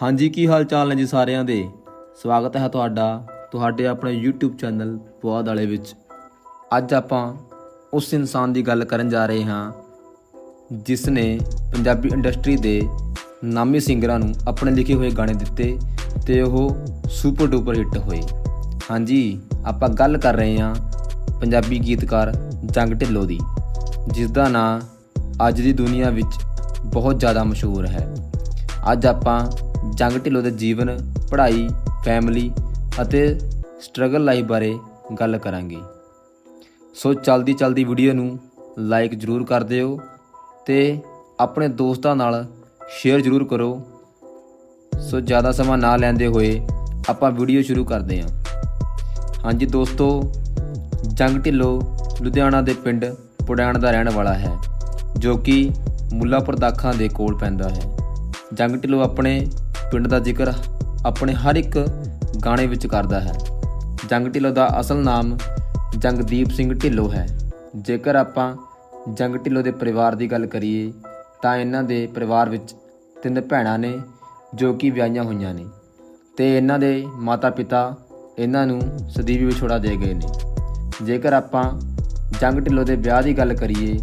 ਹਾਂਜੀ, ਕੀ ਹਾਲ ਚਾਲ ਨੇ ਜੀ ਸਾਰਿਆਂ ਦੇ? ਸਵਾਗਤ ਹੈ ਤੁਹਾਡਾ, ਤੁਹਾਡੇ ਆਪਣੇ YouTube ਚੈਨਲ ਪੁਆਧ ਵਾਲੇ ਵਿੱਚ। ਅੱਜ ਆਪਾਂ ਉਸ ਇਨਸਾਨ ਦੀ ਗੱਲ ਕਰਨ ਜਾ ਰਹੇ ਹਾਂ ਜਿਸ ਨੇ ਪੰਜਾਬੀ ਇੰਡਸਟਰੀ ਦੇ ਨਾਮੀ ਸਿੰਗਰਾਂ ਨੂੰ ਆਪਣੇ ਲਿਖੇ ਹੋਏ ਗਾਣੇ ਦਿੱਤੇ ਤੇ ਉਹ ਸੁਪਰ ਡੂਪਰ ਹਿੱਟ ਹੋਏ। ਹਾਂਜੀ, ਆਪਾਂ ਗੱਲ ਕਰ ਰਹੇ ਹਾਂ ਪੰਜਾਬੀ ਗੀਤਕਾਰ ਜੰਗ ਢਿੱਲੋਂ ਦੀ ਜਿਸ ਦਾ ਨਾਂ ਅੱਜ ਦੀ ਦੁਨੀਆ ਵਿੱਚ ਬਹੁਤ ਜ਼ਿਆਦਾ ਮਸ਼ਹੂਰ ਹੈ। ਅੱਜ ਆਪਾਂ ਜੰਗ ਢਿੱਲੋਂ ਦੇ ਜੀਵਨ, ਪੜ੍ਹਾਈ ਫੈਮਿਲੀ ਅਤੇ ਸਟਰਗਲ ਲਾਈਫ ਬਾਰੇ ਗੱਲ ਕਰਾਂਗੇ। ਸੋ ਚਲਦੀ ਚਲਦੀ ਵੀਡੀਓ ਨੂੰ ਲਾਈਕ ਜਰੂਰ ਕਰ ਦਿਓ ਤੇ ਆਪਣੇ ਦੋਸਤਾਂ ਨਾਲ ਸ਼ੇਅਰ ਜਰੂਰ ਕਰੋ। ਸੋ ਜ਼ਿਆਦਾ ਸਮਾਂ ਨਾ ਲੈਂਦੇ ਹੋਏ ਆਪਾਂ ਵੀਡੀਓ ਸ਼ੁਰੂ ਕਰਦੇ ਹਾਂ। ਹਾਂਜੀ ਦੋਸਤੋ, ਜੰਗ ਢਿੱਲੋਂ ਲੁਧਿਆਣਾ ਦੇ ਪਿੰਡ ਪੁੜਾਣ ਦਾ ਰਹਿਣ ਵਾਲਾ ਹੈ, ਜੋ ਕਿ ਮੁੱਲਾਪੁਰ ਦਾਖਾਂ ਦੇ ਕੋਲ ਪੈਂਦਾ ਹੈ। ਜੰਗ ਢਿੱਲੋਂ ਆਪਣੇ ਪਿੰਡ ਦਾ ਜ਼ਿਕਰ ਆਪਣੇ ਹਰ ਇੱਕ ਗਾਣੇ ਵਿੱਚ ਕਰਦਾ ਹੈ। ਜੰਗ ਢਿੱਲੋਂ ਦਾ ਅਸਲ ਨਾਮ ਜੰਗਦੀਪ ਸਿੰਘ ਢਿੱਲੋਂ ਹੈ। ਜੇਕਰ ਆਪਾਂ ਜੰਗ ਢਿੱਲੋਂ ਦੇ ਪਰਿਵਾਰ ਦੀ ਗੱਲ ਕਰੀਏ, ਤਾਂ ਇਹਨਾਂ ਦੇ ਪਰਿਵਾਰ ਵਿੱਚ ਤਿੰਨ ਭੈਣਾਂ ਨੇ ਜੋ ਕਿ ਵਿਆਹੀਆਂ ਹੋਈਆਂ ਨੇ ਤੇ ਇਹਨਾਂ ਦੇ ਮਾਤਾ-ਪਿਤਾ ਇਹਨਾਂ ਨੂੰ ਸਦੀਵੀ ਵਿਛੋੜਾ ਦੇ ਗਏ ਨੇ। ਜੇਕਰ ਆਪਾਂ ਜੰਗ ਢਿੱਲੋਂ ਦੇ ਵਿਆਹ ਦੀ ਗੱਲ ਕਰੀਏ,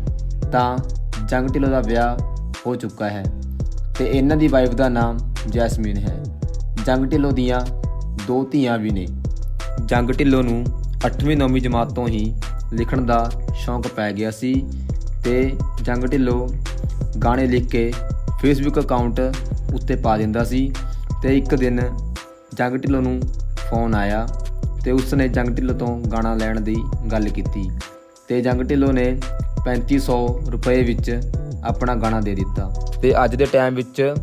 ਤਾਂ ਜੰਗ ਢਿੱਲੋਂ ਦਾ ਵਿਆਹ ਹੋ ਚੁੱਕਾ ਹੈ। ਤੇ ਇਹਨਾਂ ਦੀ ਵਾਈਫ ਦਾ ਨਾਮ ਜੈਸਮੀਨ ਹੈ। ਜੰਗ ਢਿੱਲੋਂ ਦੀਆਂ ਦੋ ਧੀਆਂ ਵੀ ਨੇ। ਜੰਗ ਢਿੱਲੋਂ ਨੂੰ 8ਵੀਂ 9ਵੀਂ ਜਮਾਤ ਤੋਂ ਹੀ ਲਿਖਣ ਦਾ ਸ਼ੌਂਕ ਪੈ ਗਿਆ ਸੀ ਤੇ ਜੰਗ ਢਿੱਲੋਂ ਗਾਣੇ ਲਿਖ ਕੇ ਫੇਸਬੁੱਕ ਅਕਾਊਂਟ ਉੱਤੇ ਪਾ ਦਿੰਦਾ ਸੀ ਤੇ ਇੱਕ ਦਿਨ ਜੰਗ ਢਿੱਲੋਂ ਨੂੰ ਫੋਨ ਆਇਆ ਤੇ ਉਸਨੇ ਜੰਗ ਢਿੱਲੋਂ ਤੋਂ ਗਾਣਾ ਲੈਣ ਦੀ ਗੱਲ ਕੀਤੀ ਤੇ ਜੰਗ ਢਿੱਲੋਂ ਨੇ 3500 ਰੁਪਏ ਵਿੱਚ ਆਪਣਾ ਗਾਣਾ ਦੇ ਦਿੱਤਾ। ਤੇ ਅੱਜ ਦੇ ਟਾਈਮ ਵਿੱਚ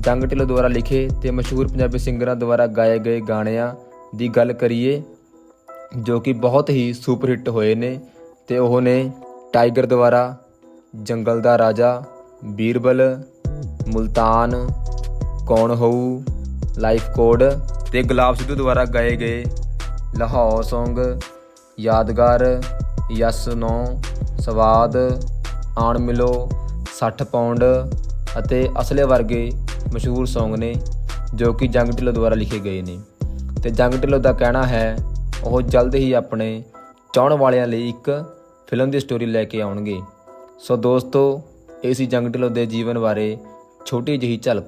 ਜੰਗ ਢਿੱਲੋਂ ਦੁਆਰਾ ਲਿਖੇ ਤੇ ਮਸ਼ਹੂਰ ਪੰਜਾਬੀ ਸਿੰਗਰਾਂ ਦੁਆਰਾ ਗਾਏ ਗਏ ਗਾਣਿਆਂ ਦੀ ਗੱਲ ਕਰੀਏ, ਜੋ ਕਿ ਬਹੁਤ ਹੀ ਸੁਪਰ ਹਿੱਟ ਹੋਏ ਨੇ, ਤੇ ਉਹ ਨੇ ਟਾਈਗਰ ਦੁਆਰਾ, ਜੰਗਲ ਦਾ ਰਾਜਾ, ਬੀਰਬਲ, ਮੁਲਤਾਨ, ਕੌਣ ਹੋਊ, ਲਾਈਫ ਕੋਡ ਤੇ ਗੁਲਾਬ ਸਿੱਧੂ ਦੁਆਰਾ ਗਾਏ ਗਏ ਲਾਹੌਰ Song, ਯਾਦਗਾਰ, ਯਸ ਨੋ, ਸਵਾਦ, ਆਣ ਮਿਲੋ 60 ਪਾਉਂਡ ਅਤੇ ਅਸਲੇ ਵਰਗੇ ਮਸ਼ਹੂਰ Song ਨੇ, ਜੋ ਕਿ ਜੰਗ ਢਿੱਲੋਂ ਦੁਆਰਾ ਲਿਖੇ ਗਏ ਨੇ। ਤੇ ਜੰਗ ਢਿੱਲੋਂ ਦਾ ਕਹਿਣਾ ਹੈ, ਉਹ ਜਲਦ ਹੀ ਆਪਣੇ ਚਾਹਣ ਵਾਲਿਆਂ ਲਈ ਇੱਕ ਫਿਲਮ ਦੀ ਸਟੋਰੀ ਲੈ ਕੇ ਆਉਣਗੇ। ਸੋ ਦੋਸਤੋ, ਇਹ ਸੀ ਜੰਗ ਢਿੱਲੋਂ ਦੇ ਜੀਵਨ ਬਾਰੇ ਛੋਟੀ ਜਿਹੀ ਝਲਕ।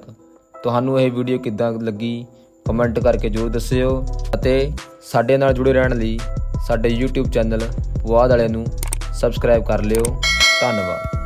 ਤੁਹਾਨੂੰ ਇਹ ਵੀਡੀਓ ਕਿੱਦਾਂ ਲੱਗੀ, ਕਮੈਂਟ ਕਰਕੇ ਜਰੂਰ ਦੱਸਿਓ। ਅਤੇ ਸਾਡੇ ਨਾਲ ਜੁੜੇ ਰਹਿਣ ਲਈ ਸਾਡੇ YouTube ਚੈਨਲ ਵਾਦ ਵਾਲੇ ਨੂੰ ਸਬਸਕ੍ਰਾਈਬ ਕਰ ਲਿਓ। ਧੰਨਵਾਦ।